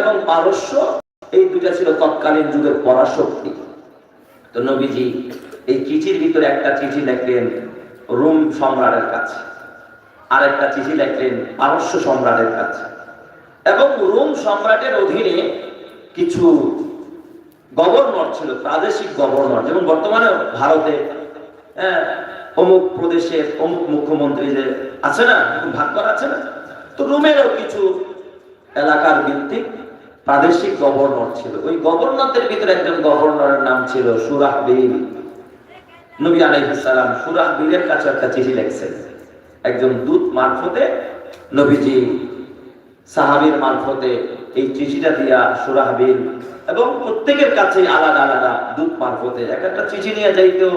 এবং পারস্য এই দুটা ছিল তৎকালীন যুগের পরাশক্তি। তো নবীজি এই চিঠির ভিতরে একটা চিঠি লিখলেন রোম সম্রাটের কাছে আর একটা চিঠি লিখলেন পারস্য সম্রাটের কাছে। এবং রোম সম্রাটের অধীনে কিছু গভর্নর ছিল প্রাদেশিক গভর্নর যেমন বর্তমানে ভারতে হ্যাঁ, অমুক প্রদেশের অমুক মুখ্যমন্ত্রী যে আছে না ভাগ করা আছে না? তো রোমেরও কিছু এলাকার ভিত্তিক প্রাদেশিক গভর্নর ছিল। ওই গভর্নরদের ভিতরে একজন গভর্নরের নাম ছিল সুরাহবিল নবী আলাইহিসসালাম সুরাহবিলের কাছে একটা চিঠি লিখছেন। একজন দূত মারফতে নবীজি সাহাবীর মারফতে এই চিঠিটা দিয়া সুরাহ সুরাহবিল এবং প্রত্যেকের কাছে আলাদা আলাদা দূত মারফতে এক একটা চিঠি নিয়ে যাইতেও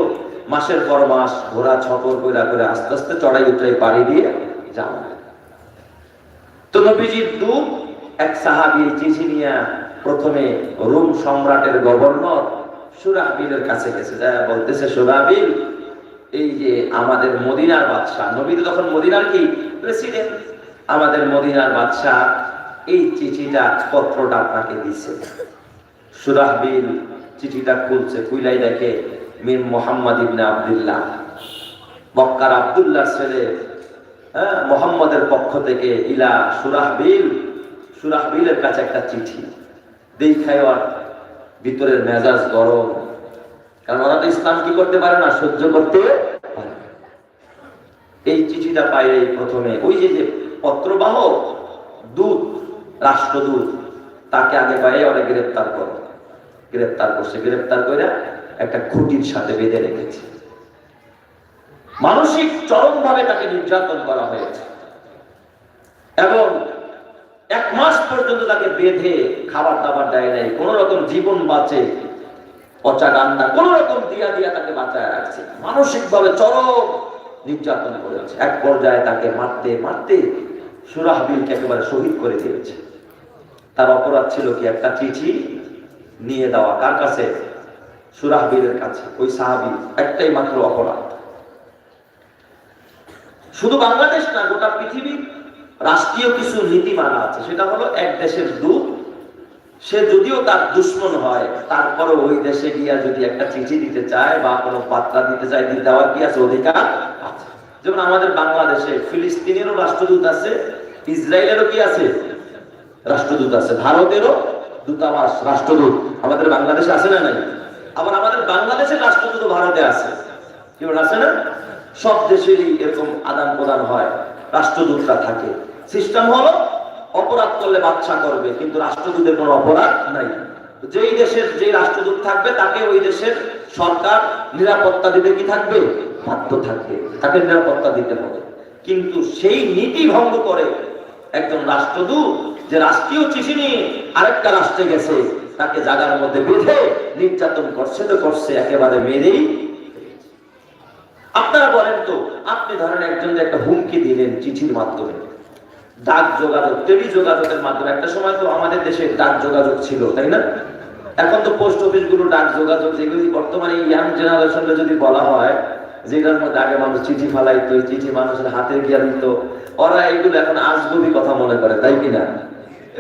মাসের পর মাস ঘোরা ছকর কইরা করে আস্তে আস্তে চড়াই উতরাই পাড়ি দিয়ে যাওয়া। তো নবীজির দূত এক সাহাবি চিঠি নিয়ে প্রথমে রোম সম্রাটের গভর্নর সুরাহবিলের কাছে গেছে। যা বলতেছে সুরাহবিল এই যে আমাদের মদিনার বাদশাহ নবী তখন মদিনার কি? প্রেসিডেন্ট আমাদের মদিনার বাদশাহ এই চিঠিটা, পত্রটা আপনাকে দিছে সুরাহবিল চিঠিটা খুলছে কুইলাই দেখে মির মোহাম্মদ ইবনে আব্দুল্লাহ। মক্কার আব্দুল্লাহ ছেলে হ্যাঁ মোহাম্মদের পক্ষ থেকে ইলা সুরাহবিল সুরাহবিলের কাছে একটা চিঠি। দেখায় ওর ভিতরের মেজাজ গরম। কারণ ওরা তো ইসলাম কি করতে পারে না, সহ্য করতে পারে এই চিঠিটা পাই এই প্রথমে। ওই যে যে পত্রবাহক দূত, রাষ্ট্রদূত, তাকে আগে পায়ে ওরা গ্রেপ্তার করে। গ্রেপ্তার করছে। গ্রেপ্তার করে একটা খুঁটির সাথে বেঁধে রেখেছে। মানসিক চরমভাবে তাকে নির্যাতন করা হয়েছে। এবং এক মাস পর্যন্ত তাকে বেঁধে খাবার দাবার দেয় নাই, কোন রকম জীবন বাঁচে, পচা রান্না, কোন রকম দিয়া দিয়া তাকে বাঁচায় রাখছে। মানসিক ভাবে চরম নির্যাতন করেছে এক পর্যায়ে তাকে মারতে মারতে সুরাহবিলকে একেবারে শহীদ করে দিয়েছে। তার অপরাধ ছিল কি? একটা চিঠি নিয়ে দেওয়া। কার কাছে? সুরাহবিলের কাছে। ওই সাহাবি, একটাই মাত্র অপরাধ। শুধু বাংলাদেশ না, গোটা পৃথিবী রাষ্ট্রীয় কিছু নীতিমালা আছে, সেটা হলো এক দেশের দূত, সে যদিও তার দুশ্মন হয় তারপরে ওই দেশে গিয়া যদি একটা চিঠি দিতে চায় বা কোনো বার্তা দিতে চায়, দিতে দেওয়ার কি আছে? অধিকার যেমন আমাদের বাংলাদেশে ফিলিস্তিনেরও রাষ্ট্রদূত আছে, ইসরায়েলেরও কি আছে? রাষ্ট্রদূত আছে, ভারতেরও দূতাবাস, রাষ্ট্রদূত। আমাদের বাংলাদেশে আছে না নাই? আবার আমাদের বাংলাদেশের রাষ্ট্রদূত ভারতে আছে। কি বলে আছে না? সব দেশেরই এরকম আদান প্রদান হয়, রাষ্ট্রদূতরা থাকে। সিস্টেম হলো অপরাধ করলে বাচ্চা করবে, কিন্তু রাষ্ট্রদূতের কোনো অপরাধ নাই। যেই দেশের যে রাষ্ট্রদূত থাকবে, তাকে ওই দেশের সরকার নিরাপত্তা দিতে কি থাকবে? বাধ্য থাকবে। তাকে নিরাপত্তা দিতে হবে। কিন্তু সেই নীতি ভঙ্গ করে একজন রাষ্ট্রদূত যে রাষ্ট্রীয় চিঠি নিয়ে আরেকটা রাষ্ট্রে গেছে, তাকে জাগার মধ্যে বেঁধে নির্যাতন করছে তো করছে, একেবারে মেরেই আপনারা বলেন তো, আপনি ধরেন একজন একটা হুমকি দিলেন চিঠির মাধ্যমে। ডাক যোগাযোগ টেলি যোগাযোগের মাধ্যমে। একটা সময় তো আমাদের দেশে ডাক যোগাযোগ ছিল, তাই না? এখন তো পোস্ট অফিসগুলো ডাক যোগাযোগ যেগুলি বর্তমানে ইয়াং জেনারেশনে যদি বলা হয়, যেটার মধ্যে আগে মানুষ চিঠি ফালাইতো চিঠি মানুষের হাতে গিয়া দিত, ওরা এইগুলো এখন আজগুবি কথা মনে করে, তাই কিনা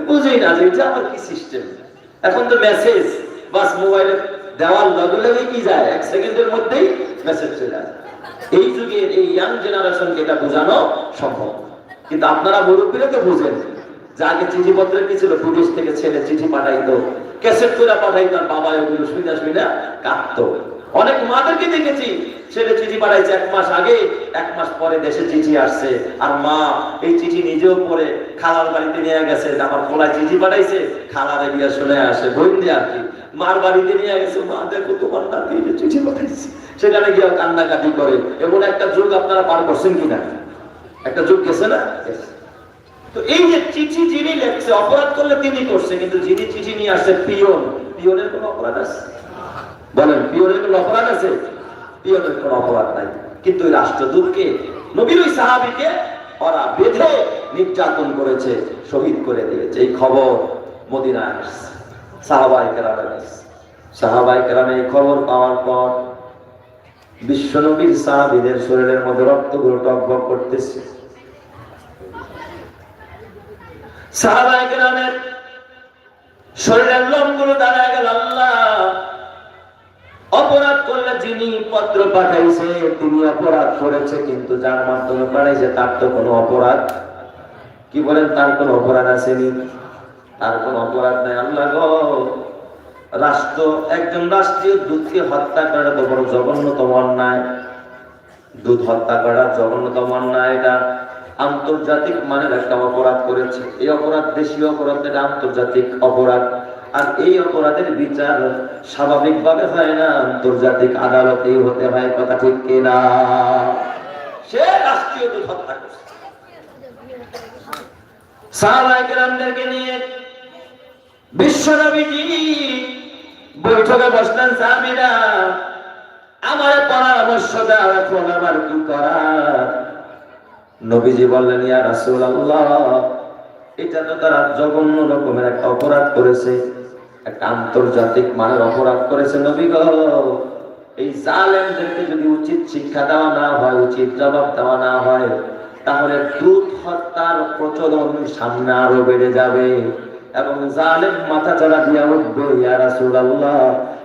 বুঝেই না যে এটা আমার কি সিস্টেম এখন তো মেসেজ বাস মোবাইলে দেওয়ার লগে লগে কি যায়? এক সেকেন্ডের মধ্যেই মেসেজ চলে আসে। এই যুগের এই ইয়াং জেনারেশনকে এটা বোঝানো সম্ভব। কিন্তু আপনারা মুরব্বীরা বুঝেন, যে আগে চিঠিপত্রের কি ছিল? পুলিশ থেকে ছেলে চিঠি পাঠাইতো, ক্যাসেট করে পাঠাইতো, আর বাবা ওগুলো শুনে শুনে কাঁদতো। অনেক মাদেরকে দেখেছি, ছেলে চিঠি পাঠাইছে এক মাস আগে, এক মাস পরে দেশে চিঠি আসছে। আর মা এই চিঠি নিজেও পড়ে, খালার বাড়িতে নিয়ে গেছে আমার খোলায় চিঠি পাঠাইছে, খালারে গিয়ে শুনে আসে বই দিয়ে আর কি। মার বাড়িতে নিয়ে গেছে, মা, দেখো তোমার নাতি চিঠি পাঠাইছে। সেখানে গিয়ে কান্নাকাটি করে। এমন একটা যুগ আপনারা পার করছেন কিনা? একটা যুগ গেছে না? তো এই যে চিঠি যিনি লেখছে, অপরাধ করলে তিনি করছে, কিন্তু যিনি চিঠি নিয়ে আসছে, পিয়ন। পিয়নের কোনো অপরাধ আছে? বলেন, পিয়নের কোনো অপরাধ আছে? পিয়নের কোনো অপরাধ নাই। কিন্তু ওই রাষ্ট্রদূতকে, নবীর ওই সাহাবিকে ওরা বেঁধে নির্যাতন করেছে, শহীদ করে দিয়েছে। এই খবর মদিনায় আসছে সাহাবাই কেরামে সাহাবাই কেরামে এই খবর পাওয়ার পর বিশ্বনবীর সাহাবিদের শরীরের মধ্যে রক্তগুলো টকবক করতেছে। সাহাবাই কেরামের শরীরের লোমগুলো দাঁড়ায় গেল, আল্লাহ! অপরাধ করলে যিনি পত্র পাঠাইছে, তিনি অপরাধ করেছে, কিন্তু যার মাধ্যমে পাঠাইছে, তার তো কোনো অপরাধ। কি বলেন, তার কোনো অপরাধ আসেনি? তার কোনো অপরাধ নাই। আল্লাহ গো! রাষ্ট্র, একজন রাষ্ট্রীয় দূতকে হত্যা করা তো বড় জঘন্যতম অন্যায়। দুধ হত্যা করা জঘন্যতম অন্যায় এটা। আন্তর্জাতিক মানের একটা অপরাধ করেছে। এই অপরাধ দেশীয় অপরাধ, এটা আন্তর্জাতিক অপরাধ। আর এই অপরাধের বিচার স্বাভাবিকভাবে হয় না। আন্তর্জাতিক আদালতেই হতে হয় কথা ঠিক কিনা? সে রাষ্ট্রীয় দুধ হত্যা করছে। সাহাবাহামদেরকে নিয়ে বিশ্বনবীজি বৈঠকে বসলেন সাহাবিরা, আমার পরামর্শ দাও এখন, আমার কি করার? নবীজি বললেন, ইয়া রাসূলুল্লাহ, এটা তো তারা জঘন্য রকমের একটা অপরাধ করেছে, একটা আন্তর্জাতিক মানের অপরাধ করেছে নবী গো। এই জালেমদেরকে যদি উচিত শিক্ষা দেওয়া না হয়, উচিত জবাব দেওয়া না হয়, তাহলে দুধ হত্যার প্রচলন সামনে আরও বেড়ে যাবে। এবং জালেম মাথা চারা দিয়া উঠবে, ইয়া রাসূলুল্লাহ,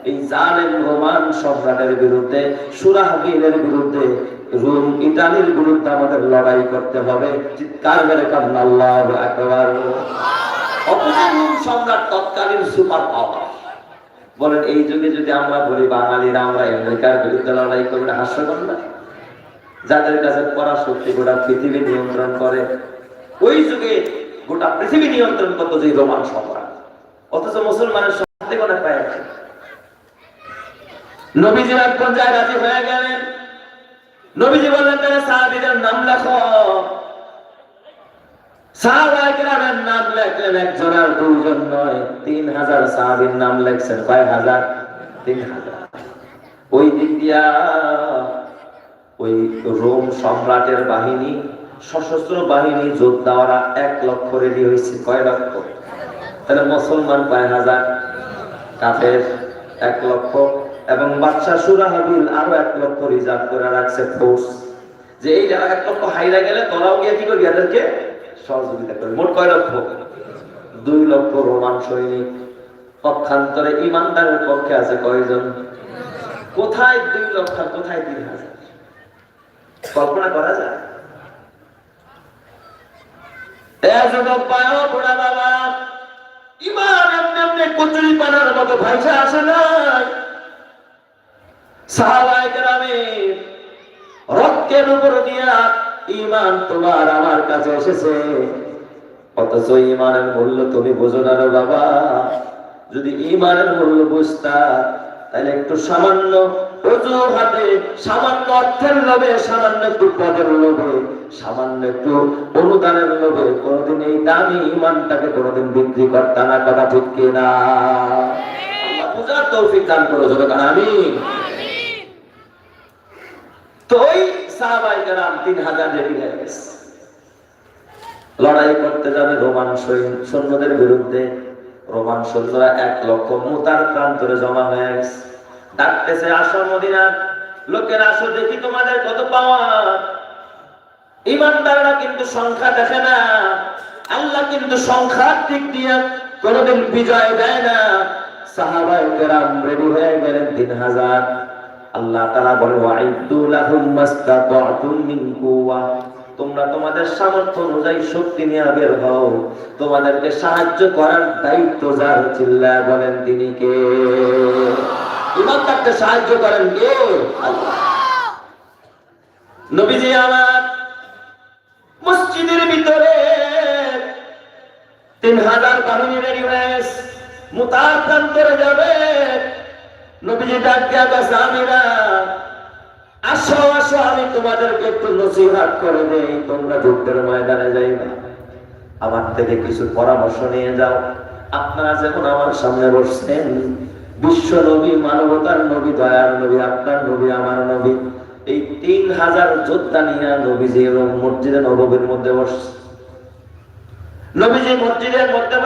এই জালেম রোমান সম্রাটের বিরুদ্ধে সুরাহবিলের বিরুদ্ধে, রোম ইটালির বিরুদ্ধে আমাদের লড়াই করতে হবে। চিৎকার মেরে কান্না, আল্লাহু অপোজিট রোম সম্রাট তৎকালীন সুপার পাওয়ার বলেন, এই যুগে যদি আমরা বলি বাঙালিরা, আমরা আমেরিকার বিরুদ্ধে লড়াই করবে হাস্যকর না? যাদের কাছে পড়া শক্তি গোটা পৃথিবী নিয়ন্ত্রণ করে, ওই যুগে গোটা পৃথিবী নিয়ন্ত্রণ করতো যে রোমান সম্রাট। অথচ মুসলমানের সাথে কোনো পায় রাজি হয়ে গেলেন। নবীজি বললেন সাহাবিদের নাম লেখো। নাম লেখলেন একজন আর দুইজন নয়। তিন হাজার সাহাবির নাম লেখছেন। কয় হাজার? তিন হাজার। ওই দিক দিয়া ওই রোম সম্রাটের বাহিনী সশস্ত্র বাহিনী যোদ্ধারা এক লক্ষ রেডি হয়েছে। কয় লক্ষ? তাহলে মুসলমান কয় হাজার? কাফের এক লক্ষ। এবং বাদশাহ সুরাহাবিল আরও এক লক্ষ রিজার্ভ করে রাখছে ফোর্স যে এই এক লক্ষ হাইরা গেলে তোরাও গিয়ে কি করবি এদেরকে? সহযোগিতা করবি। মোট কয় লক্ষ? দুই লক্ষ রোমান সৈনিক। পক্ষান্তরে ইমানদারের পক্ষে আছে কয়জন? কোথায় দুই লক্ষ কোথায় তিন হাজার? কল্পনা করা যায় এ যুবক পায় বুড়া বাবা রক্তের উপর দিয়া ইমান তোমার আমার কাছে এসেছে। অথচ ইমানের মূল্য তুমি বোঝো না রে বাবা। যদি ইমানের মূল্য বুঝতা, তাহলে একটু সামান্য অজুহাতে সামান্য অর্থের লোভে, সামান্য একটু পদের লোভে, সামান্য একটু অনুদানের লোভে এই দামি ইমানটাকে বিক্রি না কথা ঠিক কিনা? তৌফিক দান করো কারণ আমি তো ওই সাহাবাই তিন হাজার রেডি হয়ে গেছে। লড়াই করতে যাবে রোমান সৈন্যদের বিরুদ্ধে। রোমান সৈন্যরা এক লক্ষ মুতার প্রান্তরে জমা হয়ে গেছে। ডাকতেছে, আসো মদিনার লোকের আসো, দেখি তোমাদের কত পাওয়ার ইমানদাররা কিন্তু সংখ্যা দেখে না। আল্লাহ কিন্তু সংখ্যার দিক দিয়ে কোনোদিন বিজয় দেয় না। সাহাবাই কেরাম রেডি হয়ে গেলেন তিন হাজার। আল্লাহ তারা বলে তোমরা তোমাদের সামর্থ্য অনুযায়ী শক্তি নিয়ে বের হও। তোমাদেরকে সাহায্য করার দায়িত্ব যার চিল্লা বলেন তিনি কে? ইমানদারকে সাহায্য করেন কে? নবীজি আমার মসজিদের ভিতরে তিন হাজার বাহিনী রেডি হয়ে। মুতার প্রান্তরে যাবে। নবীজি ডাক দিয়া গেছে আমিরা, আসো আসো, আমি তোমাদেরকে একটু নসিহাত করে দেই, তোমরা যুদ্ধের ময়দানে যাই না আমার থেকে কিছু পরামর্শ নিয়ে যাও। আপনারা যেমন আমার সামনে বসছেন বিশ্ব নবী মানবতার নবী দয়ার নবী আপনার নবী আমার নবী এই তিন হাজার যোদ্ধা নিয়ে নবীজি এবং মসজিদে নবীর মধ্যে বসছে। নবীজি মসজিদের মধ্যে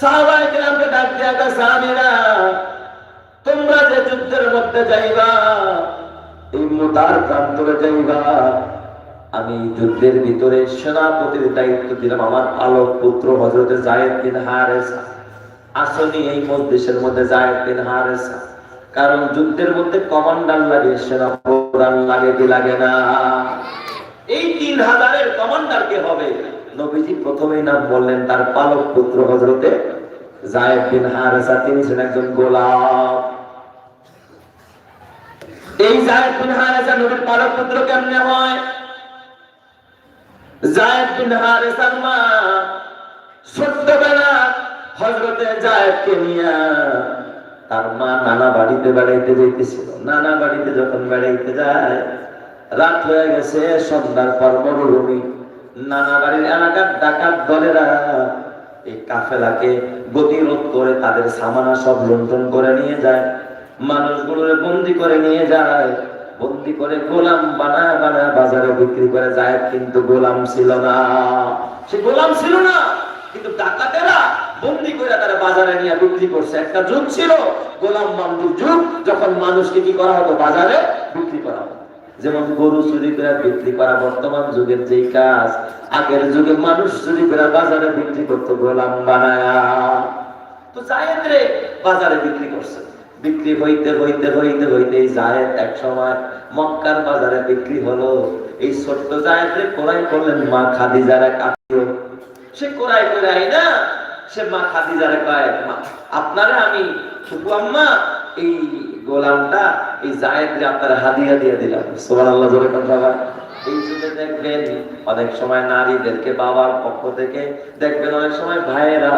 সাহাবাই কেরামকে ডাক দিয়া গেছে, সাহাবীরা তোমরা যে যুদ্ধের মধ্যে যাইবা এই মোতার প্রান্তরে যাইবা আমি যুদ্ধের ভিতরে সেনাপতির দায়িত্ব দিলাম আমার আলোক পুত্র হজরতে জায়েদ বিন হারেসা। আসনি এই মজলিসের মধ্যে জায়েদ বিন হারেসা। কারণ যুদ্ধের মধ্যে কমান্ডার লাগে সেনা প্রধান লাগে কি লাগে না? এই তিন হাজারের কমান্ডার কে হবে? নবীজি প্রথমেই নাম বললেন তার পালক পুত্র হজরতে জায়েদ বিন হারেসা। তিনি ছিলেন একজন এই জায়েদ বিন হারেসা নবীর পালক পুত্র হয়? জায়েদ বিন হারেসার মা হজরতে জায়েদকে নিয়ে তার মা নানা বাড়িতে বেড়াইতে যাইতেছিল। নানা বাড়িতে যখন বেড়াইতে যায়, রাত হয়ে গেছে, সন্ধ্যার পর মরুভূমি। নানা বাড়ির এলাকার ডাকাত দলেরা এই কাফেলাকে গতিরোধ করে তাদের সামানা সব লুণ্ঠন করে নিয়ে যায়। মানুষগুলোরে বন্দি করে নিয়ে যায়। বন্দি করে গোলাম বানা বানা বাজারে বিক্রি করে যায়, কিন্তু গোলাম ছিল না। সে গোলাম ছিল না, কিন্তু ডাকাতেরা বন্দি করে তারা বাজারে নিয়ে বিক্রি করছে। একটা যুগ ছিল, গোলাম বান্ধব যুগ, যখন মানুষকে কি করা হতো? বাজারে বিক্রি করা হতো। যেমন গরু চুরি করে বিক্রি করা বর্তমান যুগের যেই কাজ, আগের যুগে মানুষ চুরি করে বাজারে বিক্রি করতো, গোলাম বানায়া। তো জায়েদ রে বাজারে বিক্রি করছে। বিক্রি হইতে হইতে হইতে হইতে জায়েদ এক সময় মক্কার বাজারে বিক্রি হলো। এই ছোট্ট জায়েদ রে কোরাই করলেন মা খাদিজার এক আত্মীয়। সে কোরাই করে আই না সে মা খাদিজারে কয় আপনারা আমি ফুপু আম্মা, এই গোলামটা, এই জায়েদরে আপনারা হাদিয়া দিয়ে দিলাম। সুবহানাল্লাহ, জোরে কথা। এই দেখবেন অনেক সময় নারীদেরকে বাবার পক্ষ থেকে, দেখবেন অনেক সময় ভাইয়েরা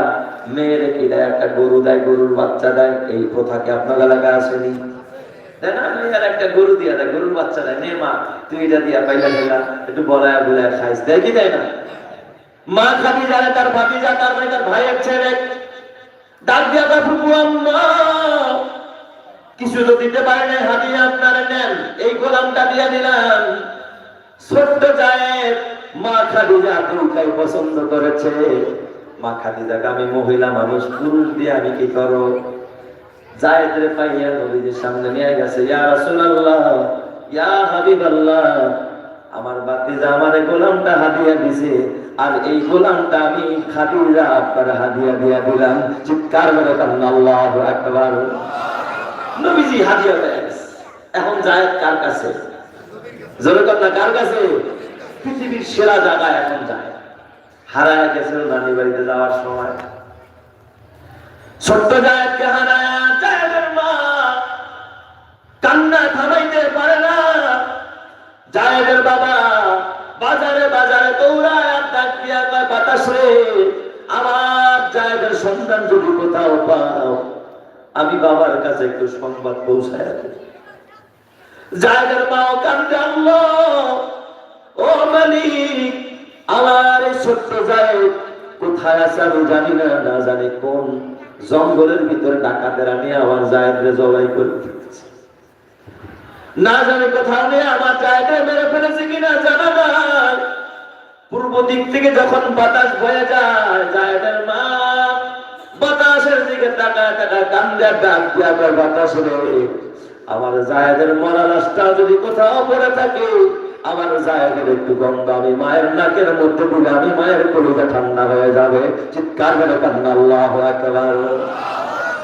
কি দেয়? একটা গরু দেয়, গরুর বাচ্চা দেয়, এই প্রথাকে আপনার এলাকায় আসেনি? না একটা গরু দিয়া দেয়, গরুর বাচ্চা দেয়, নে মা, তুই এটা দিয়া পাইলা একটু বলায় বুলায় খাইস। দেয় কি দেয় না? মা খাদি জানে তার যা তার ভাই তার ভাইয়ের ছেলে। ডাক দিয়া তার ফুপু আম্মা, কিছু তো দিতে পারে না হাদিয়া আপনারা নেন। এই গোলামটা দিয়া দিলাম। ছোট্ট জায়েদ মা খাদিজা দুটাই পছন্দ করেছে। মা খাদিজাকে আমি মহিলা মানুষ, পুরুষ দিয়ে আমি কি করো রে পাইয়া নবীজির সামনে নিয়ে গেছে, ইয়া রাসূলুল্লাহ, ইয়া হাবিবাল্লাহ আমার বাতিজা আমার গোলামটা হাদিয়া দিছে, আর এই গোলামটা আমি খাদিজা আপনার হাদিয়া দিয়া দিলাম। চিৎকার করে কান্না, আল্লাহু নবীজি গেছে এখন জায়েদ কার কাছে? জোরে কার কাছে? পৃথিবীর সেরা জায়গায় এখন যায়। হারায় গেছিল নানি বাড়িতে যাওয়ার সময়। ছোট্ট জায়েদকে হারায় জায়েদের মা কান্না থামাইতে পারে না। জায়েদের বাবা, বাজারে বাজারে দৌড়ায় আর ডাক দিয়া কয়, বাতাস রে, আমার জায়েদের সন্তান যদি কোথাও পাও, আমি বাবার কাছে একটু সংবাদ পৌঁছায় রাখি। জায়গার মাও কান্দে আল্লাহ, ও মালিক, আমার এই ছোট্ট যায় কোথায় আছে আমি জানি না না জানি কোন জঙ্গলের ভিতরে ডাকাতের নিয়ে আমার জায়গা জবাই করে ফেলেছি না জানি কোথাও নিয়ে আমার জায়গায় মেরে ফেলেছে কিনা জানা নাই। পূর্ব দিক থেকে যখন বাতাস বয়ে যায়, জায়গার মা বাতাসের দিকে ডাক দিয়া বাতাস আমার জায়গের মরা লাশটা যদি কোথাও পড়ে থাকে, আমার জায়গের একটু গন্ধ আমি মায়ের নাকের মধ্যে দিলে আমি মায়ের কলিজা ঠান্ডা হয়ে যাবে। চিৎকার করে কান্না, আল্লাহ একবার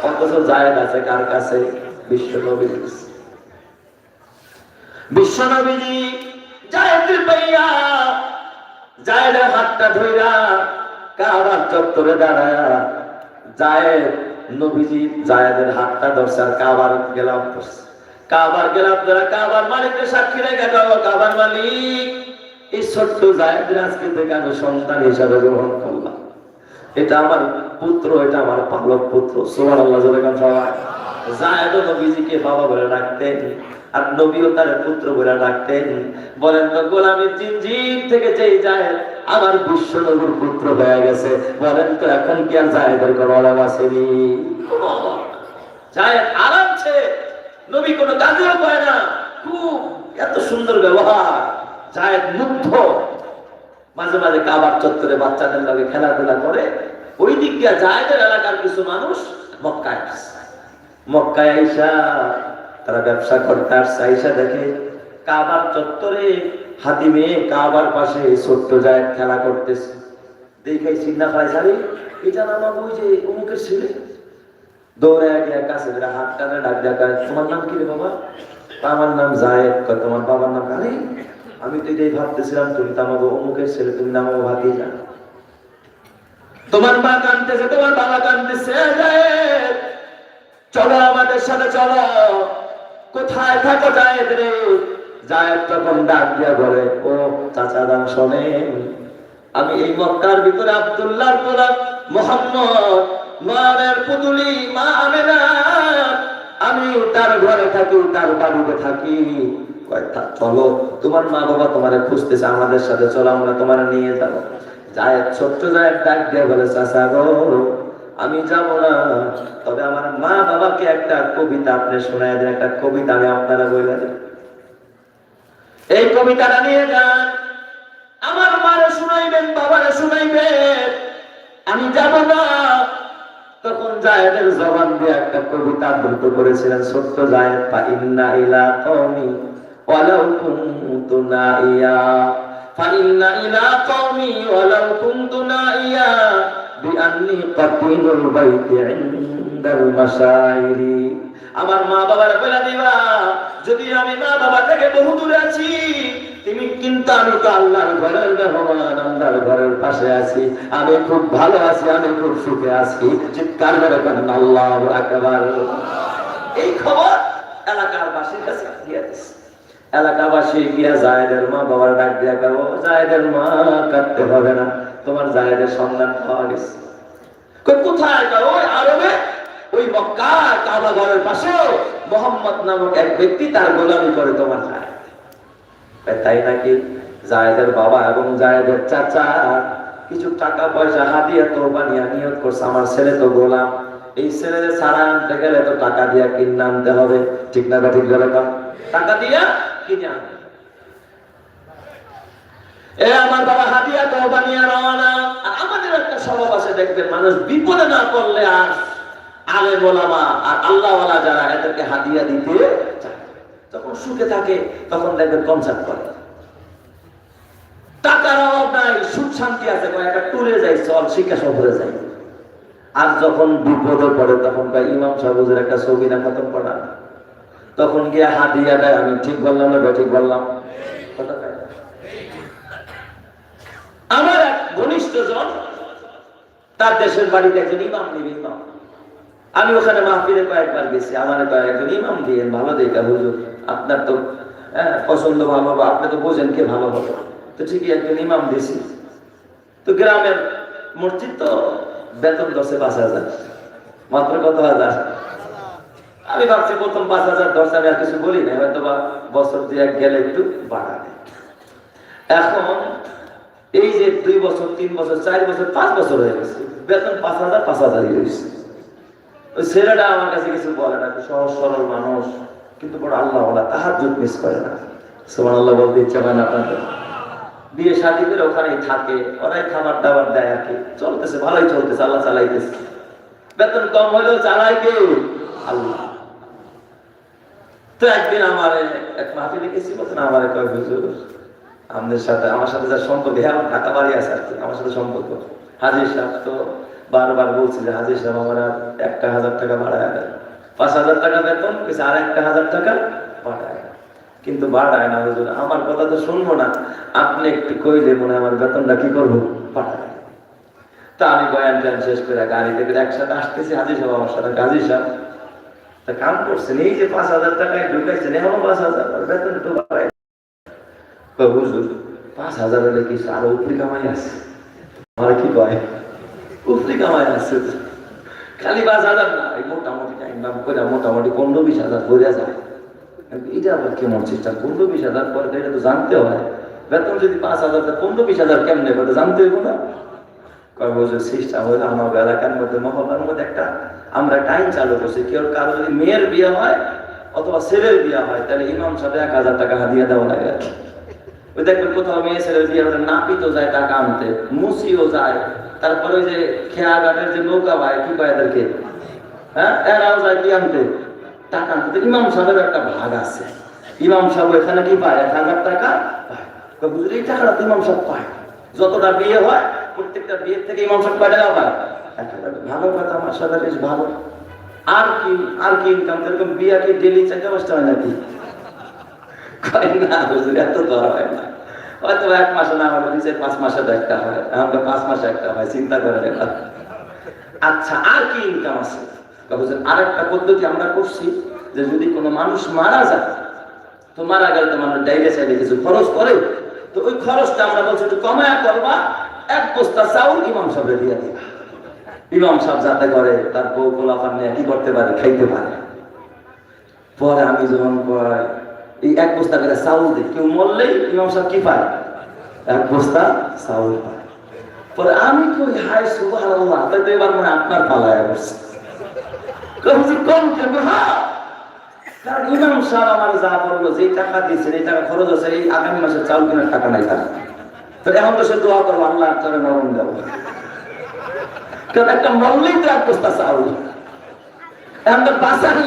অথচ জায়গ আছে, কার কাছে? বিশ্ব নবীর কাছে। বিশ্ব নবীজি জায়গের পাইয়া জায়গের হাতটা ধইরা কাবার চত্বরে দাঁড়ায়া জায়েদ নবীজি জায়েদের হাতটা ধরছে কাবার গেলাম কাবার গেলাম ধরা কাবার মালিকের সাক্ষী রেখে দাও, কাবার মালিক। এই ছোট্ট জায়েদের আজকে থেকে আমি সন্তান হিসাবে গ্রহণ করলাম। এটা আমার পুত্র, এটা আমার পালক পুত্র। সোমান আল্লাহ সবাই। জায়েদ নবীজিকে বাবা বলে রাখতেন আর নবীও তার পুত্র বলে রাখতেন বলেন, তো গোলামের জিনজির থেকে যেই যায়, আমার বিশ্ব নবীর পুত্র হয়ে গেছে। বলেন তো, এখন কি আর জায়েদের কোনো অভাব আসেনি? আরামছে নবী কোনো কাজেও পায় না। খুব এত সুন্দর ব্যবহার। জায়েদ মুগ্ধ। মাঝে মাঝে কাবার চত্বরে বাচ্চাদের খেলাধুলা করে। ওই দিক দিয়ে জায়েদের এলাকার কিছু মানুষ মক্কায় আসছে মক্কায় আইসা তারা ব্যবসা করতে আসছে আইসা দেখে কাবার চত্বরে হাতিমে কাবার পাশে ছোট্ট যায় খেলা করতেছে। দেখাই চিন্তা সারি এটা যে অমুকের ছেলে? দৌড়ে কাছে হাত ডাক তোমার নাম কি রে বাবা? আমার নাম জায়েদ। তোমার বাবার নাম? আমি তো এটাই ভাবতেছিলাম তুমি তো আমাকে অমুকের ছেলে, তুমি ভাবিয়ে যান তোমার মা তোমার বাবা চলো আমাদের সাথে, চলো। কোথায় থাকো জায়েদ রে? জায়েদ তখন ডাক দিয়া বলে, ও চাচা দান শোনেন আমি এই মক্কার ভিতরে আব্দুল্লাহর গোলাম মোহাম্মদ মায়ের পুতুলি, মা আমেনা। আমি তার ঘরে থাকি, তার বাড়িতে থাকি। চলো, তোমার মা বাবা তোমারে খুঁজতেছে, আমাদের সাথে চলো, আমরা তোমার নিয়ে যাব। যায় ছোট্ট যায় ডাক দিয়ে বলে, চাচা গো আমি যাব না। তবে আমার মা বাবাকে একটা কবিতা আপনি শোনায় দেন, একটা কবিতা আমি আপনারা বলে দেন এই কবিতাটা নিয়ে যান। আমার মারে শুনাইবেন, বাবারে শুনাইবেন। আমি যাব না। তখন জায়েদের জবান দিয়ে একটা কবিতা আবৃত করেছিলেন, সত্য জায়েদ, পা ইন্না ইলা ওয়ালাউ নাইয়া। ফাইন্না ইলা ওয়ালাউ আমার মা বাবার বলে দিবা, যদি আমি মা বাবা থেকে বহু দূরে আছি, তুমি কিন্তু আমি তো আল্লাহর ঘরের আল্লাহর ঘরের পাশে আছি। আমি খুব ভালো আছি, আমি খুব সুখে আছি। চিৎকার করে আল্লাহ এই খবর এলাকার বাসীর কাছে এলাকাবাসী গিয়া জায়েদের মা বাবার ডাক দিয়া কাবো জায়েদের মা কাটতে হবে না। তোমার জায়েদের সন্ধান পাওয়া গেছে। কোথায়? ওই আরবে, ওই কাবা ঘরের মোহাম্মদ নামক এক ব্যক্তি তার গোলামি করে তোমার তাই নাকি বাবা এবং জায়েদের চাচা কিছু টাকা, পয়সা হাদিয়া তো বানিয়ে নিয়োগ করছে? আমার ছেলে তো গোলাম। এই ছেলে সারা আনতে গেলে তো টাকা দিয়া কিনে আনতে হবে। ঠিক না ঠিক টাকা দিয়া কিনে আনতে এ আমার বাবা হাদিয়া তো বানিয়ে রওনা। আমাদের একটা স্বভাব আছে, দেখবেন মানুষ বিপদে না পড়লে আর আলে বলামা আর আল্লাহওয়ালা যারা, এদেরকে হাদিয়া দিতে। যখন সুখে থাকে, তখন দেখবেন কনসার্ট করে। টাকার অভাব নাই, সুখ শান্তি আছে। একটা টুরে যাই, চল, শিক্ষা সফরে যাই। আর যখন বিপদে পড়ে, তখন কয়, ইমাম সাহেবের একটা ছবি না খতম করা? তখন গিয়ে হাতিয়া দেয় আমি ঠিক বললাম না ঠিক বললাম? কথা। আমার এক ঘনিষ্ঠ জন তার দেশের বাড়িতে একজন ইমাম ইমাম। আমি ওখানে মাহফিলে কয়েকবার গেছি আমার কয়েকজন ইমাম দিয়ে ভালো দেখা হুজুর আপনার তো হ্যাঁ, পছন্দ ভালো বা আপনি তো বোঝেন কে ভালো হবে। তো ঠিকই একজন ইমাম দিয়েছি। তো গ্রামের মসজিদ তো বেতন দশে পাঁচ হাজার মাত্র কত হাজার? আমি ভাবছি প্রথম পাঁচ হাজার দশ আমি আর কিছু বলি না হয়তো বা বছর দিয়ে গেলে একটু বাড়াবে। এখন এই যে দুই বছর, তিন বছর, চার বছর, পাঁচ বছর হয়ে গেছে, বেতন পাঁচ হাজার, পাঁচ হয়েছে ওই ছেলেটা আমার কাছে কিছু বলে না সহজ সরল মানুষ, কিন্তু বড় আল্লাহ তাহার যুগ মিস করে না। সোমান আল্লাহ বলতে ইচ্ছা হয় না আপনাদের? বিয়ে শাদি করে ওখানেই থাকে ওরাই খাবার দাবার দেয় আর কি। চলতেছে, ভালোই চলতেছে, আল্লাহ চালাইতেছে। বেতন কম হলেও চালাই কেউ? আল্লাহ। তো একদিন আমার, এক মাহফিলে গেছি বলছেন আমার কয় হুজুর আমাদের সাথে আমার সাথে যার সম্পর্ক হ্যাঁ ঢাকা বাড়ি আছে আর কি, আমার সাথে সম্পর্ক। হাজির সাহেব তো বারবার বলছি যে হাজির সাহেব, আমার আর একটা হাজার টাকা বাড়ায় দেয় পাঁচ হাজার টাকা বেতন কিছু আর একটা হাজার টাকা বাড়ায়। কিন্তু বাড়ায় না, হুজুর। আমার কথা তো শুনব না। আপনি একটু কইলে মনে আমার বেতনটা কি করব? বাড়ায়। তা আমি বয়ান ট্যান শেষ করে গাড়িতে করে একসাথে আসতেছি হাজির সাহেব আমার সাথে, গাজী সাহেব। তা কাম করছেন, এই যে পাঁচ হাজার টাকায় ঢুকাইছেন, এখনও পাঁচ হাজার বেতন একটু বাড়ায় হুজুর, পাঁচ হাজার হলে কি আরও উপরি কামাই আছে? আমার কি কয়, উপরি কামাই আছে খালি পাঁচ হাজার না, এই মোটামুটি টাইম দাম করে মোটামুটি পনেরো বিশ হাজার বোঝা যায়। এটা আবার কেমন সিস্টেম পনেরো বিশ হাজার পরে এটা তো জানতে হয়। বেতন যদি পাঁচ হাজার পনেরো বিশ হাজার কেমনে? করে জানতে হইব না। কয় বছর সিস্টেম হইলে আমার এলাকার মধ্যে, মহল্লার মধ্যে একটা, আমরা টাইম চালু করছি। কেউ কারও যদি মেয়ের বিয়ে হয় অথবা ছেলের বিয়ে হয়, তাহলে ইমাম সাহেব এক হাজার টাকা হাদিয়া দেওয়া লাগে দেখবেন কোথাও মেয়ে ছেলের বিয়ে হলে যায় টাকা আনতে, মুসিও যায়, তারপরে ওই যে খেয়া ঘাটের যে নৌকা ভাই, কি কয় এদেরকে? হ্যাঁ? এরাও যায় কি আনতে? টাকা আনতে। ইমাম সাহেবের একটা ভাগ আছে। ইমাম সাহেব এখানে কি পায়? এক হাজার টাকা পায়। বুঝলি এই টাকাটা তো ইমাম সাহেব পায়। যতটা বিয়ে হয়, প্রত্যেকটা বিয়ের থেকে ইমাম সাহেব কয় টাকা পায়? ভালো কথা আমার সাথে বেশ ভালো। আর কি আর কি ইনকাম এরকম বিয়া কি ডেলি চারটা পাঁচটা হয় নাকি? কয় না হুজুর এত ধরা হয় না হয়তো এক মাসে না হলে পাঁচ মাসে একটা হয় পাঁচ মাসে একটা হয় চিন্তা করে আচ্ছা আর কি ইনকাম আছে হুজুর আরেকটা পদ্ধতি আমরা করছি যে যদি কোনো মানুষ মারা যায় তো মারা গেলে তো মানুষ ডাইরে সাইডে কিছু খরচ করে তো ওই খরচটা আমরা বলছি একটু কমায়া করবা এক বস্তা চাউল ইমাম সাহেবের দিয়ে দিবা ইমাম সাহেব যাতে করে তার বউ গোলাপান নিয়ে কি করতে পারে খাইতে পারে পরে আমি যখন কয় এই এক বস্তা করে চাউল দিই কেউ মরলেই ইমাম সাহেব কি পায়? এক বস্তা চাউল পায়। পরে আমি কই হাই সুবাহ তাই এবার মনে আপনার পালায় বসছে। কম কেন হ্যাঁ কারণ ইমাম সাহেব আমার যা বলল যে টাকা দিয়েছেন, এই টাকা খরচ আছে এই আগামী মাসে চাউল কেনার টাকা নাই তার। তো এখন তো সে দোয়া করব, আল্লাহ তোরে নরম দেবো। কারণ একটা মরলেই তো এক বস্তা চাউল। এখন তো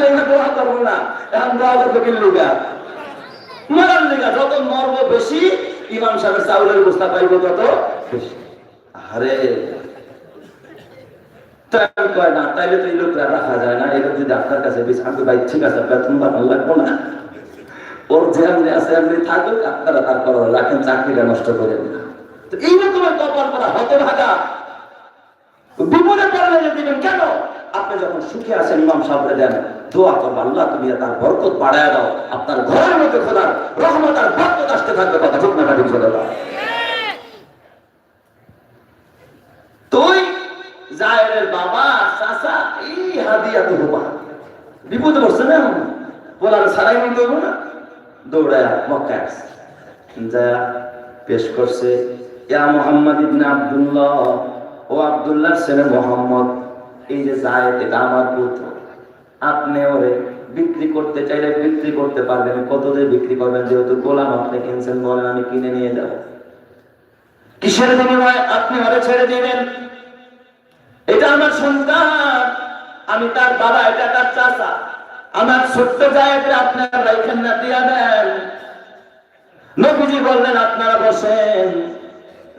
লেগে দোয়া করব না, এখন দোয়া করব মরার লিগা যত মরবো বেশি, ইমাম সাহেবের চাউলের বস্তা পাইবো তত বেশি। আরে কয় না, তাইলে তো এই লোকরা রাখা যায় না, এই লোক যদি আপনার কাছে বেশি, আমি ভাই, ঠিক আছে বেতন বাড়ানো লাগবো না। ওর যে এমনি আছে এমনি থাকুক, আপনারা তারপর রাখেন চাকরিটা নষ্ট করে না এই রকমের কপাল করা হতে কেন? আপনি যখন সুখে আছেন, ইমাম সাহেবরে দেন। দোয়া করব, আল্লাহ তুমি তার বরকত বাড়ায় দাও। আপনার ঘরের মধ্যে খোদার রহমত আর বরকত আসতে থাকবে, কথা ঠিক না তুই বাবা এই না বলার সারাই নিতে হব না? দৌড়ায় যা পেশ করছে, ইয়া মোহাম্মদ ইবনে আব্দুল্লাহ। ও আব্দুল্লাহ ছেলে মোহাম্মদ। এই যে জায়েদ এটা আমার পুত্র। আপনি ওরে বিক্রি করতে চাইলে বিক্রি করতে পারবেন। কত দিয়ে বিক্রি করবেন? যেহেতু গোলাম আপনি কিনছেন, বলেন আমি কিনে নিয়ে যাব। কিসের বিনিময়ে আপনি ওরে ছেড়ে দিবেন? এটা আমার সন্তান। আমি তার বাবা, এটা তার চাচা। আমার ছোট্ট জায়গায় আপনারা রাইখেন না, দিয়া দেন। নবীজি বললেন, আপনারা বসেন।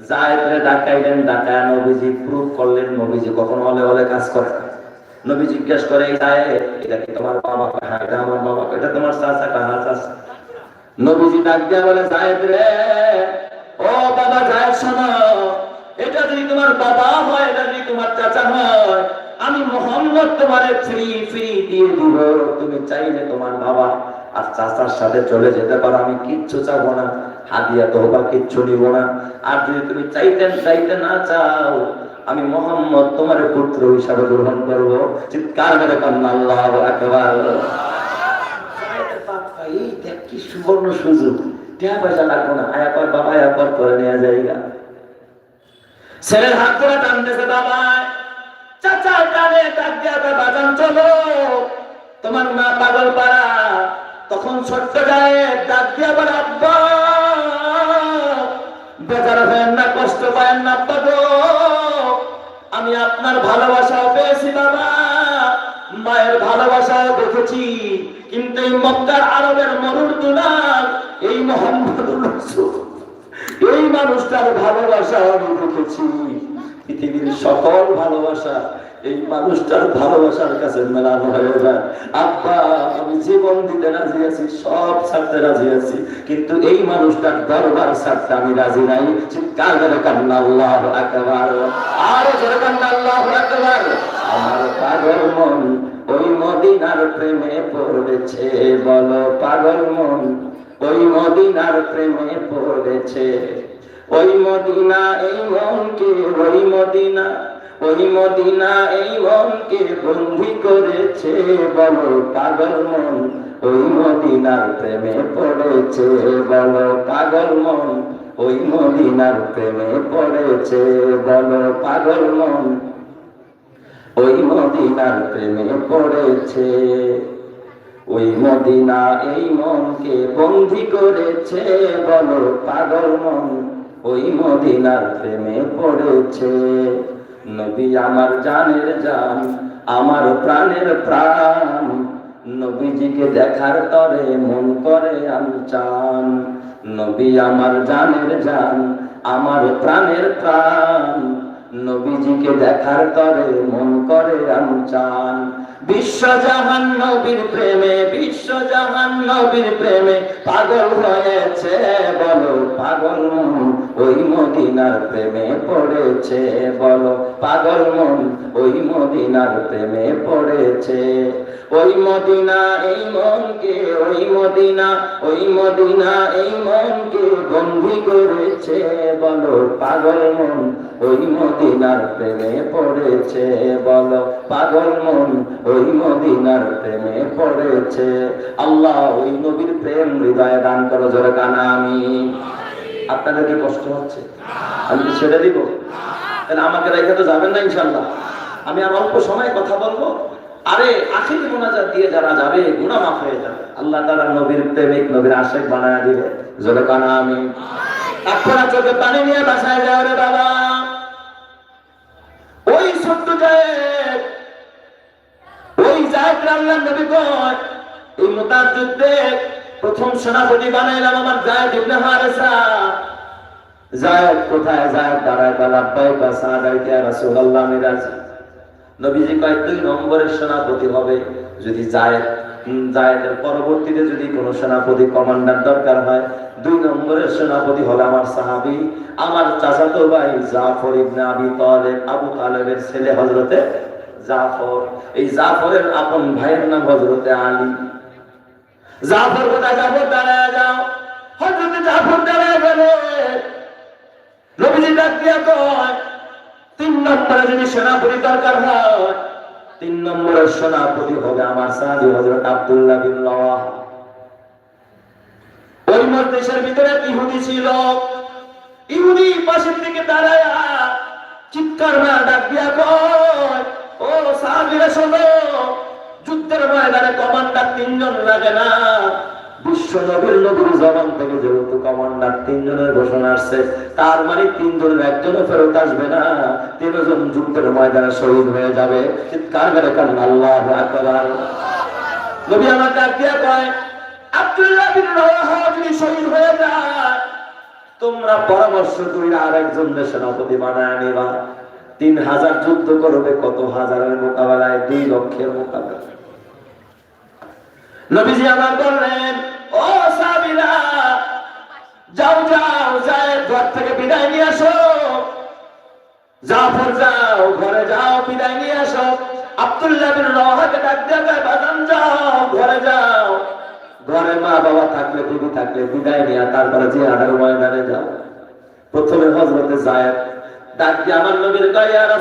জায়দরে ডাকাইলেন, ডাকায় নবীজি প্রুফ করলেন, নবীজি কখন অলে অলে কাজ করে না। নবী জিজ্ঞেস করে এটা কি তোমার বাবা? হ্যাঁ এটা আমার বাবা। এটা তোমার চাচা কাহা চাচা? নবীজি ডাক দিয়া বলে, জায়েদ রে, ও বাবা জায়েদ, শোনো, এটা যদি তোমার বাবা হয়, এটা যদি তোমার চাচা হয়, আমি মোহাম্মদ তোমারে ফ্রি ফ্রি দিয়ে দিব। তুমি চাইলে তোমার বাবা আর চাচার সাথে চলে যেতে পারো, আমি কিচ্ছু চাবো না। হাদিয়া তো বা কিচ্ছু নিব না। আর যদি তুমি চাইতেন চাইতে না চাও আমি মোহাম্মদ তোমার পুত্র হিসাবে গ্রহণ করব। চিৎকার মেরে আল্লাহ করে কানে তোমার পাগল পাড়া। তখন ছোট্ট গায়ে হয়েন না, কষ্ট পায়েন না, আব্বা আমি আপনার ভালোবাসা পেয়েছি, বাবা। মায়ের ভালোবাসা দেখেছি। কিন্তু এই মক্কার আরবের মরুর দুলাল, এই মোহাম্মদুল এই মানুষটার ভালোবাসা আমি দেখেছি। পৃথিবীর সকল ভালোবাসা এই মানুষটার ভালোবাসার কাছে মেলানো হয়ে যায় আব্বা, আমি জীবন দিতে রাজি আছি, সব ছাড়তে রাজি আছি, কিন্তু এই মানুষটার দরবার ছাড়তে আমি রাজি নাই। চিৎকার করে কান্না, আল্লাহ আকবার। আরও জোরে কান্না, আল্লাহ আকবার। আমার পাগল মন ওই মদিনার প্রেমে পড়েছে, বলো পাগল মন, ওই মদিনার প্রেমে পড়েছে। ওই মদিনা, এই মনকে ওই মদিনা? ওই মদিনা এই মনকে বন্দি করেছে, বলো পাগল মন। ওই মদিনার প্রেমে পড়েছে, বলো পাগল মন। ওই মদিনার প্রেমে পড়েছে, বলো পাগল মন। ওই মদিনার প্রেমে পড়েছে। ওই মদিনা এই মনকে বন্দি করেছে, বলো পাগল মন। ওই মদিনার প্রেমে পড়েছে। নবী আমার জানের জান, আমার প্রাণের প্রাণ। নবীজিকে দেখার তরে মন করে আমি চান। নবী আমার জানের জান, আমার প্রাণের প্রাণ। নবীজিকে দেখার তরে মন করে আমি চান। বিশ্বজাহান নবীর প্রেমে, বিশ্বজাহান নবীর প্রেমে পাগল হয়েছে বলো, পাগল মন ওই মদিনার প্রেমে পড়েছে বলো, পাগল মন ওই মদিনার প্রেমে পড়েছে। ওই মদিনা, এই মনকে, ওই মদিনা ওই মদিনা, এই মনকে বন্দি করেছে বলো, পাগল মন ওই মদিনার প্রেমে পড়েছে বলো, পাগল মন ওই মদিনার প্রেমে পড়েছে। আল্লাহ ওই নবীর প্রেম হৃদয়ে দান করো জোরে কানা আমি আপনাদের কি কষ্ট হচ্ছে? আমি কি ছেড়ে দিব? তাহলে আমাকে রেখে তো যাবেন না ইনশাল্লাহ আমি আর অল্প সময় কথা বলব। আরে আখিরি মোনাজাত দিয়ে যারা যাবে গুণা মাফ হয়ে যাবে। আল্লাহ তাআলা নবীর প্রেমিক, নবীর আশেক বানায় দিবে। জোরে কানা আমি আপনারা চোখে পানি নিয়ে বাসায় যাও রে বাবা। ওই ছোট্ট সেনাপতি আমার হবে যদি পরবর্তীতে যদি কোনো সেনাপতি কমান্ডার দরকার হয়, দুই নম্বরের সেনাপতি হবে আমার সাহাবী, আমার চাচাতো ভাই জাফর ইবনে আবি তালেব, আবু তালেবের ছেলে হযরতে জাফর। এই জাফরের আপন ভাইয়ের নাম হযরতে আলী। জাফর কোথায়? জাফর দাঁড়ায় যাও। হযরতে জাফর দাঁড়ায় গেলে। নবীজি ডাক দিয়া কয়, তিন নম্বরে যদি সেনাপতি দরকার হয়, তিন নম্বরের সেনাপতি হবে আমার সাহাবী হযরত আব্দুল্লাহ বিন ওই মজলিসের ভিতরে ইহুদি ছিল। ইহুদি পাশের দিকে দাঁড়ায় চিৎকার মার ডাক কয় ও শোনো। যুদ্ধের ময়দানে কমান্ডার তিনজন লাগে না। বিশ্ব নবীর নবীর জবান থেকে যেহেতু কমান্ডার তিনজনের ঘোষণা আসছে, তার মানে তিনজনের ফেরত আসবে না। তিনজন যুদ্ধের ময়দানে শহীদ হয়ে যাবে। চিৎকার করে কারণ আল্লাহ আকবার। নবী আমার কয়, আব্দুল্লাহ বিন রাওয়াহা যদি শহীদ হয়ে যায়, তোমরা পরামর্শ করিয়া আরেকজন সেনাপতি বানায় নিবা। তিন হাজার যুদ্ধ করবে কত হাজারের মোকাবেলায়? দুই লক্ষের মোকাবেলা। নবীজি আমার বললেন ও সাবিরা যাও যাও যায় ঘর থেকে বিদায় নিয়ে আসো। জাফর যাও ঘরে যাও বিদায় নিয়ে আসো। আব্দুল্লাহ বিন রাওয়াহাকে ডাক কয়, বাজান যাও ঘরে যাও। ঘরে মা বাবা থাকলে বিবি থাকলে বিদায় নিয়ে তারপরে যে আড়াই ময়দানে যাও। প্রথমে হজরতে জায়েদ আমার গায়ে আর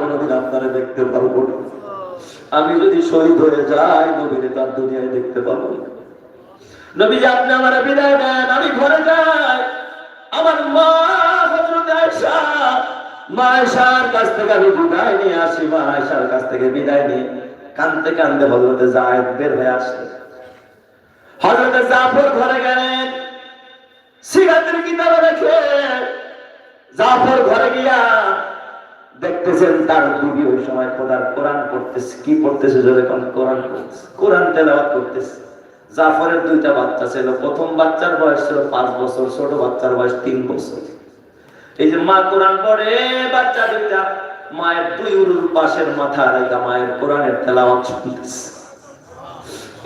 কোনোদিন দেখতে আমি যদি শহীদ হয়ে যাই নবীরে তার দুনিয়ায় দেখতে পাবো নবী যে আপনি আমার বিদায় দেন, আমি ঘরে যাই। আমার মা হযরত আয়েশা, মা আয়েশার কাছ থেকে আমি বিদায় নিয়ে আসি, মা কাছ থেকে বিদায় নিয়ে কানতে কানতে হযরতে জায়েদ বের হয়ে আসে হযরতে জাফর ঘরে গেলেন সিরাতের কিতাব রেখে জাফর ঘরে গিয়া দেখতেছেন তার বিবি ওই সময় খোদার কোরআন পড়তেছে। কি পড়তেছে জোরে কোন? কোরআন পড়তেছে, কোরআন তেলাওয়াত করতেছে। জাফরের দুইটা বাচ্চা ছিল, প্রথম বাচ্চার বয়স ছিল পাঁচ বছর, ছোট বাচ্চার বয়স তিন বছর। এই যে মা কোরআন পড়ে, বাচ্চা দুইটা মায়ের দুই উরুর পাশের মাথা রেখা মায়ের কোরআনের শুনতেছে।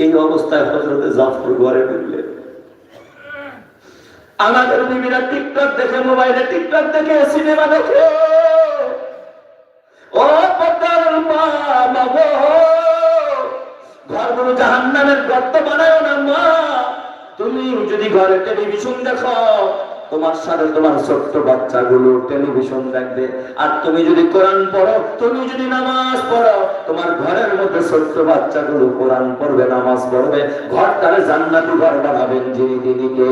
এই অবস্থায় হজরতে জাফর ঘরে ঢুকলেন আমাদের বিবিরা টিকটক দেখে, মোবাইলে টিকটক দেখে, সিনেমা দেখে। ও পদ্মার মা ঘরগুলো জাহান্নামের গর্ত বানায় না মা। তুমি যদি ঘরে টেলিভিশন দেখো তোমার সাথে তোমার ছোট্ট বাচ্চাগুলো টেলিভিশন দেখবে। আর তুমি যদি কোরআন পড়ো, তুমি যদি নামাজ পড়ো, তোমার ঘরের মধ্যে ছোট্ট বাচ্চাগুলো কোরআন পড়বে, নামাজ পড়বে। ঘরটারে জান্নাতি ঘর বানাবেন যিনি দিদিকে